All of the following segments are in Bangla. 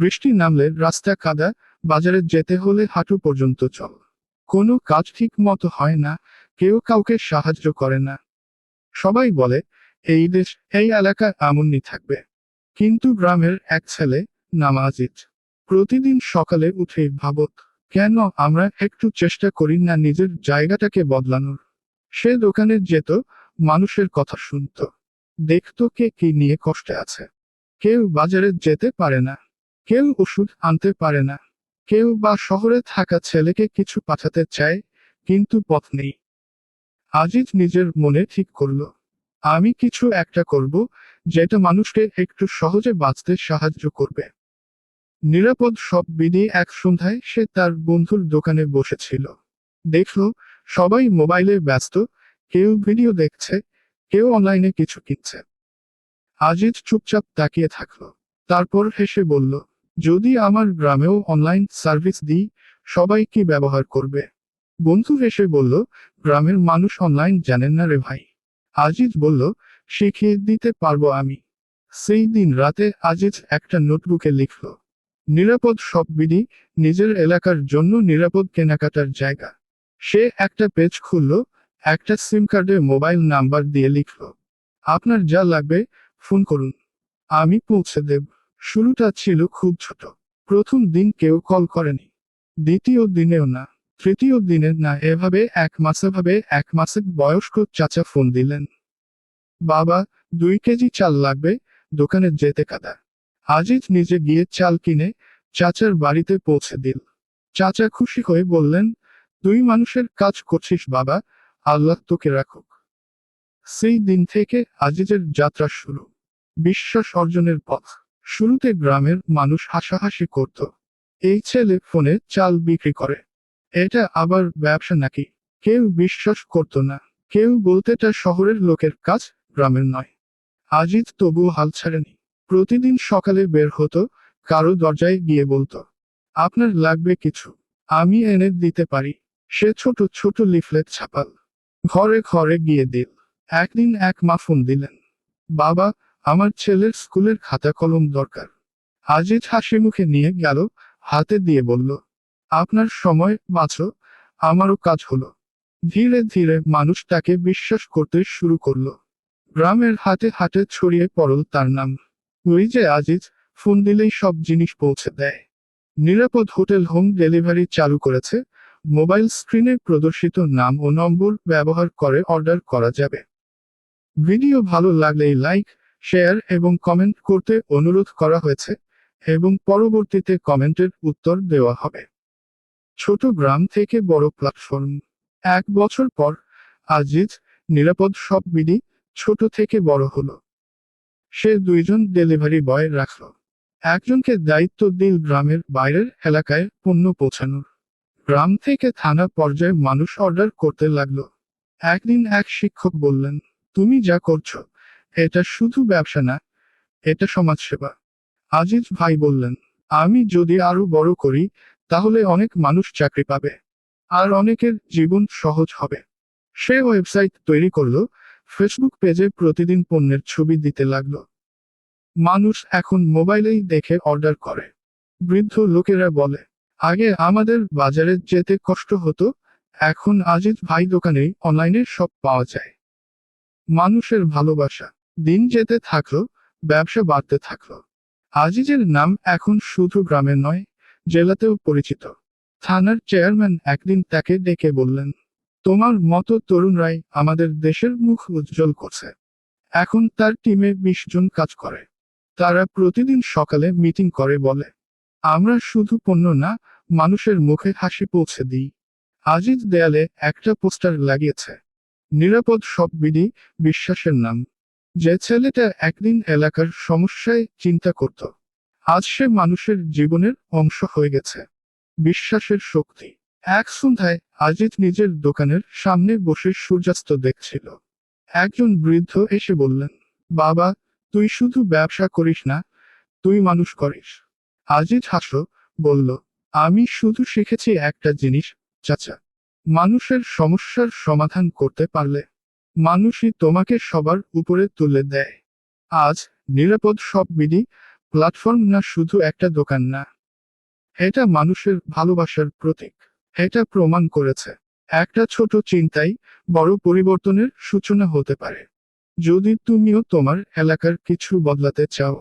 বৃষ্টি নামলে রাস্তা কাদা, বাজারে যেতে হলে হাঁটু পর্যন্ত চল। কোনো কাজ ঠিক মতো হয় না, কেউ কাউকে সাহায্য করে না। সবাই বলে, এই দেশ, এই এলাকা এমনই থাকবে। কিন্তু গ্রামের এক ছেলে নামাজিত প্রতিদিন সকালে উঠে ভাবত কেন আমরা একটু চেষ্টা করি না নিজের জায়গাটাকে বদলানোর? সে দোকানে যেত, মানুষের কথা শুনত। দেখতো কে কি নিয়ে কষ্টে আছে। কেউ বাজারে যেতে পারে না। কেউ ওষুধ আনতে পারে না। কেউ বা শহরে থাকা ছেলেকে কিছু পাঠাতে চায়, কিন্তু পথ নেই। আজিজ নিজের মনে ঠিক করল, আমি কিছু একটা করব, যেটা মানুষকে একটু সহজে বাঁচতে সাহায্য করবে। নিরাপদ সব বিধি এক সন্ধ্যায় সে তার বন্ধুর দোকানে বসেছিল। দেখল, সবাই মোবাইলে ব্যস্ত, কেউ ভিডিও দেখছে, কেউ অনলাইনে কিছু কিনছে। আজিজ চুপচাপ তাকিয়ে থাকল, তারপর হেসে বলল যদি আমার গ্রামেও অনলাইন সার্ভিস দিই, সবাই কি ব্যবহার করবে? বন্ধু হেসে বলল, গ্রামের মানুষ অনলাইন জানেন না রে ভাই। আজিজ বলল, শিখিয়ে দিতে পারব আমি। সেই দিন রাতে আজিজ একটা নোটবুকে লিখল, নিরাপদ সব বিধি নিজের এলাকার জন্য নিরাপদ কেনাকাটার জায়গা। সে একটা পেজ খুলল, একটা সিম কার্ডে মোবাইল নাম্বার দিয়ে লিখল, আপনার যা লাগবে, ফোন করুন, আমি পৌঁছে দেব। শুরুটা ছিল খুব ছোট। প্রথম দিন কেউ কল করেনি। দ্বিতীয় দিনেও না। তৃতীয় দিনে না, এভাবে এক মাসে ভাবে এক মাসে বয়স্ক চাচা ফোন দিলেন। বাবা, দুই কেজি চাল লাগবে, দোকানে যেতে কাদা। আজিজ নিজে গিয়ে চাল কিনে চাচার বাড়িতে পৌঁছে দিল। চাচা খুশি হয়ে বললেন তুই মানুষের কাজ করছিস বাবা, আল্লাহ তোকে রাখুক। সেই দিন থেকে আজিজের যাত্রা শুরু। বিশ্বাস অর্জনের পথ। শুরুতে গ্রামের মানুষ হাসাহাসি করত। এই ছেলে ফোনে চাল বিক্রি করে। এটা আবার ব্যবসা নাকি? কেউ বিশ্বাস করত না। কেউ বলতে এটা শহরের লোকের কাজ, গ্রামের নয়। আজিজ তবুও হাল ছাড়েনি। প্রতিদিন সকালে বের হতো, কারও দরজায় গিয়ে বলতো, আপনার লাগবে কিছু। আমি এনে দিতে পারি। সে ছোট ছোট লিফলেট ছাপাল। ঘরে ঘরে গিয়ে দিল। একদিন এক মা ফোন দিলেন, বাবা আমার ছেলের স্কুলের খাতা কলম দরকার। আজিজ হাসি মুখে নিয়ে গেল, হাতে দিয়ে বলল, আপনার সময়, বাঁচো, আমারও কাজ হলো। ধীরে ধীরে মানুষ তাকে বিশ্বাস করতে শুরু করল। গ্রামের হাতে হাতে ছড়িয়ে পড়ল তার নাম। ওই যে আজিজ, ফোন দিলেই সব জিনিস পৌঁছে দেয়। নিরাপদ হোটেল হোম ডেলিভারি চালু করেছে। মোবাইল স্ক্রিনে প্রদর্শিত নাম ও নম্বর ব্যবহার করে অর্ডার করা যাবে। ভিডিও ভালো লাগলেই লাইক শেয়ার এবং কমেন্ট করতে অনুরোধ করা হয়েছে এবং পরবর্তীতে কমেন্টের উত্তর দেওয়া হবে। ছোট গ্রাম থেকে বড় প্ল্যাটফর্ম এক বছর পর, আজিজ, নিরাপদ সব বিধি ছোট থেকে বড় হলো। সে দুইজন ডেলিভারি বয় রাখল। একজনকে দায়িত্ব দিল গ্রামের বাইরের এলাকায় পণ্য পৌঁছানোর। গ্রাম থেকে থানা পর্যায়ে মানুষ অর্ডার করতে লাগল। একদিন এক শিক্ষক বললেন, তুমি যা করছ এটা শুধু ব্যবসা না, এটা সমাজসেবা। আজিজ ভাই বললেন, আমি যদি আরও বড় করি, তাহলে অনেক মানুষ চাকরি পাবে। আর অনেকের জীবন সহজ হবে। সে ওয়েবসাইট তৈরি করল, ফেসবুক পেজে প্রতিদিন পণ্যের ছবি দিতে লাগল। মানুষ এখন মোবাইলেই দেখে অর্ডার করে। বৃদ্ধ লোকেরা বলে, আগে আমাদের বাজারে যেতে কষ্ট হতো, এখন আজিজ ভাই দোকানেই অনলাইনে সব পাওয়া যায়। মানুষের ভালোবাসা। দিন যেতে থাকল, ব্যবসা বাড়তে থাকল। আজিজের নাম এখন শুধু গ্রামে নয়, জেলাতেও পরিচিত। থানার চেয়ারম্যান একদিন তাকে ডেকে বললেন, তোমার মতো তরুণরাই আমাদের দেশের মুখ উজ্জ্বল করছে। এখন তার টিমে বিশ জন কাজ করে। তারা প্রতিদিন সকালে মিটিং করে বলে, আমরা শুধু পণ্য না, মানুষের মুখে হাসি পৌঁছে দিই। আজিজ দেয়ালে একটা পোস্টার লাগিয়েছে। নিরাপদ সব বিধি, বিশ্বাসের নাম। যে ছেলেটা একদিন এলাকার সমস্যায় চিন্তা করত, আজ সে মানুষের জীবনের অংশ হয়ে গেছে। বিশ্বাসের শক্তি। এক সন্ধ্যায় আজিজ নিজের দোকানের সামনে বসে সূর্যাস্ত দেখছিল। একজন বৃদ্ধ এসে বললেন, বাবা, তুই শুধু ব্যবসা করিস না, তুই মানুষ করিস। আজিজ হাসল, বলল, আমি শুধু শিখেছি একটা জিনিস, চাচা। মানুষের সমস্যার সমাধান করতে পারলে মানুষই তোমাকে সবার উপরে তুলে দেয়। আজ নিরাপদ সব বিধি প্ল্যাটফর্ম না শুধু একটা দোকান না। এটা মানুষের ভালোবাসার প্রতীক। এটা প্রমাণ করেছে। একটা ছোট চিন্তাই বড় পরিবর্তনের সূচনা হতে পারে। যদি তুমিও তোমার এলাকার কিছু বদলাতে চাও,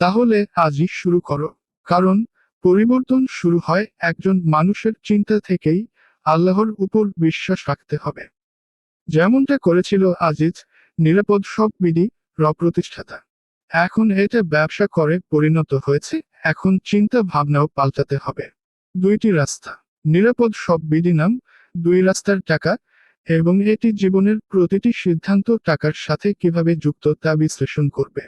তাহলে আজই শুরু করো। কারণ পরিবর্তন শুরু হয় একজন মানুষের চিন্তা থেকেই আল্লাহর উপর বিশ্বাস রাখতে হবে। যেমনটা করেছিল আজিজ, নিরাপদ সব বিধি র প্রতিষ্ঠাতা। এখন এটা ব্যবসা করে পরিণত হয়েছে, এখন চিন্তা ভাবনাও পাল্টাতে হবে। দুইটি রাস্তা। নিরাপদ সব বিধি নাম, দুই রাস্তার টাকা, এবং এটি জীবনের প্রতিটি সিদ্ধান্ত টাকার সাথে কীভাবে যুক্ত তা বিশ্লেষণ করবে।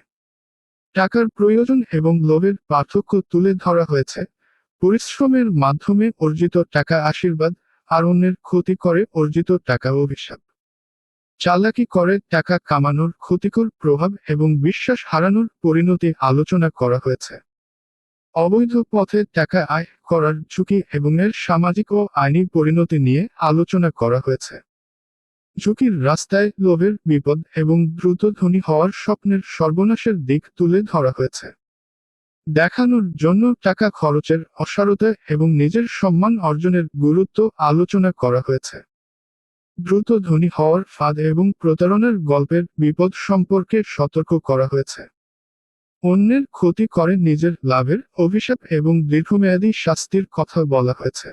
টাকার প্রয়োজন এবং লোভের পার্থক্য তুলে ধরা হয়েছে। পরিশ্রমের মাধ্যমে অর্জিত টাকা আশীর্বাদ, আর অন্যের ক্ষতি করে অর্জিত টাকা অভিশাপ। চালাকি করে, টাকা কামানোর ক্ষতিকর প্রভাব এবং বিশ্বাস হারানোর পরিণতি আলোচনা করা হয়েছে। অবৈধ পথে টাকা আয় করার ঝুঁকি এবং এর সামাজিক ও আইনি পরিণতি নিয়ে আলোচনা করা হয়েছে। ঝুঁকির রাস্তায় লোভের বিপদ এবং দ্রুত ধনী হওয়ার স্বপ্নের সর্বনাশের দিক তুলে ধরা হয়েছে। দেখানোর জন্য টাকা খরচের অসারতা এবং নিজের সম্মান অর্জনের গুরুত্ব আলোচনা করা হয়েছে। দ্রুত ধনী হওয়ার ফাঁদ এবং প্রতারণার গল্পের বিপদ সম্পর্কে সতর্ক করা হয়েছে। অন্যের ক্ষতি করে নিজের লাভের অভিশাপ এবং দীর্ঘমেয়াদী শাস্তির কথা বলা হয়েছে।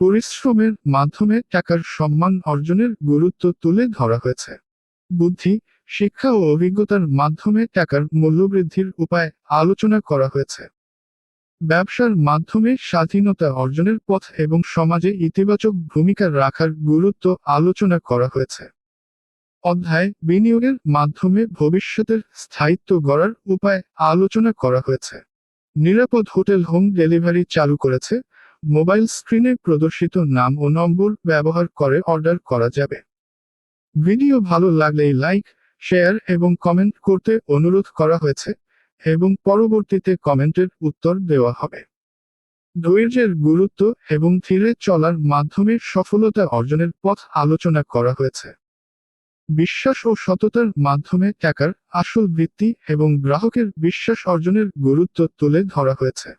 পরিশ্রমের মাধ্যমে টাকার সম্মান অর্জনের গুরুত্ব তুলে ধরা হয়েছে। বুদ্ধি, শিক্ষা ও অভিজ্ঞতার মাধ্যমে টাকার মূল্যবৃদ্ধির উপায় আলোচনা করা হয়েছে। ব্যবসার মাধ্যমে স্বাধীনতা অর্জনের পথ এবং সমাজে ইতিবাচক ভূমিকা রাখার গুরুত্ব আলোচনা করা হয়েছে। অধ্যায় বিনিয়োগের মাধ্যমে ভবিষ্যতের স্থায়িত্ব গড়ার উপায় আলোচনা করা হয়েছে। নিরাপদ হোটেল হোম ডেলিভারি চালু করেছে। মোবাইল স্ক্রিনে প্রদর্শিত নাম ও নম্বর ব্যবহার করে অর্ডার করা যাবে। ভিডিও ভালো লাগলেই লাইক, শেয়ার এবং কমেন্ট করতে অনুরোধ করা হয়েছে। এবং পরবর্তীতে কমেন্টের উত্তর দেওয়া হবে। ধৈর্যের গুরুত্ব এবং ধীরে চলার মাধ্যমে সফলতা অর্জনের পথ আলোচনা করা হয়েছে। বিশ্বাস ও সততার মাধ্যমে টাকার আসল বৃত্তি এবং গ্রাহকের বিশ্বাস অর্জনের গুরুত্ব তুলে ধরা হয়েছে।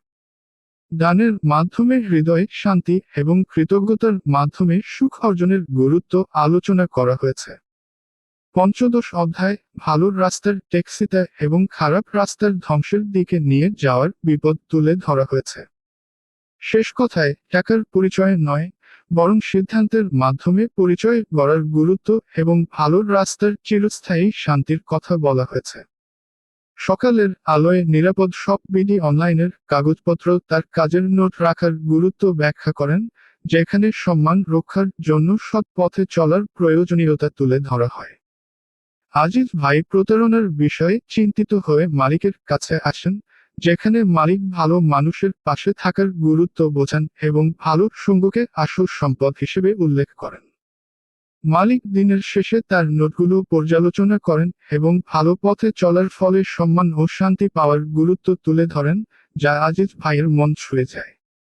দানের মাধ্যমে হৃদয় শান্তি এবং কৃতজ্ঞতার মাধ্যমে সুখ অর্জনের গুরুত্ব আলোচনা করা হয়েছে। পঞ্চদশ অধ্যায় ভালো রাস্তার ট্যাক্সিতা এবং খারাপ রাস্তার ধ্বংসের দিকে নিয়ে যাওয়ার বিপদ তুলে ধরা হয়েছে। শেষ কথায়, টাকার পরিচয় নয়, বরং সিদ্ধান্তের মাধ্যমে পরিচয় গড়ার গুরুত্ব এবং ভালো রাস্তার চিরস্থায়ী শান্তির কথা বলা হয়েছে। সকালের আলোয় নিরাপদ সব বিধি অনলাইনের কাগজপত্র তার কাজের নোট রাখার গুরুত্ব ব্যাখ্যা করেন, যেখানে সম্মান রক্ষার জন্য সৎ পথে চলার প্রয়োজনীয়তা তুলে ধরা হয়। আজিজ ভাই প্রতারণার বিষয়ে চিন্তিত হয়ে মালিকের কাছে আসেন, যেখানে মালিক ভালো মানুষের পাশে থাকার গুরুত্ব বোঝান এবং ভালো সঙ্গকে আসল সম্পদ হিসেবে উল্লেখ করেন। মালিক দিনের শেষে তার নোটগুলো পর্যালোচনা করেন এবং ভালো পথে চলার ফলে সম্মান ও শান্তি পাওয়ার গুরুত্ব তুলে ধরেন, যা আজিজ ভাইয়ের মন ছুঁয়ে যায়।